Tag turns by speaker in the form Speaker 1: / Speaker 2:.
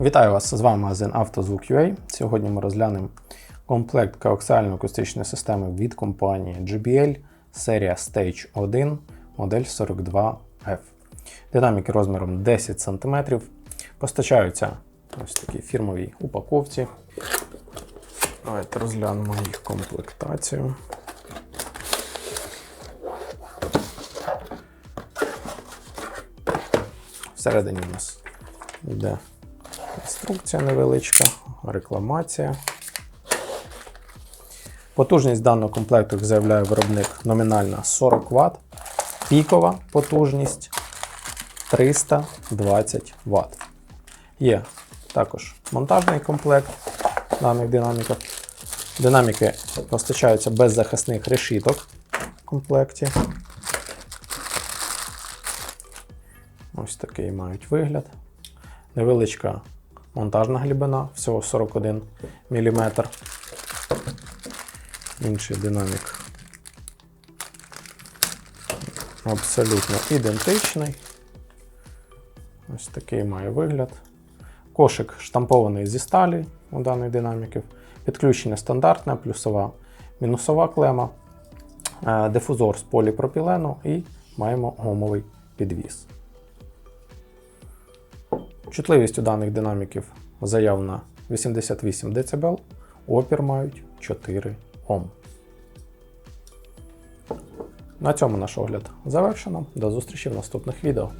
Speaker 1: Вітаю вас! З вами магазин «Автозвук.UA». Сьогодні ми розглянемо комплект коаксіально-акустичної системи від компанії JBL, серія Stage 1, модель 42F. Динаміки розміром 10 см. Постачаються ось такі фірмовій упаковці. Давайте розглянемо їх комплектацію. Всередині у нас йде інструкція невеличка, рекламація. Потужність даного комплекту, як заявляє виробник, номінальна 40 Вт, пікова потужність 320 Вт. Є також монтажний комплект даних динаміків. Динаміки постачаються без захисних решіток в комплекті. Ось такий мають вигляд. Невеличка монтажна глибина, всього 41 мм. Інший динамік абсолютно ідентичний. Ось такий має вигляд. Кошик штампований зі сталі у даних динаміків. Підключення стандартне, плюсова, мінусова клема, е, дифузор з поліпропілену і маємо гумовий підвіс. Чутливість у даних динаміків заявлена 88 дБ, опір мають 4 Ом. На цьому наш огляд завершено. До зустрічі в наступних відео.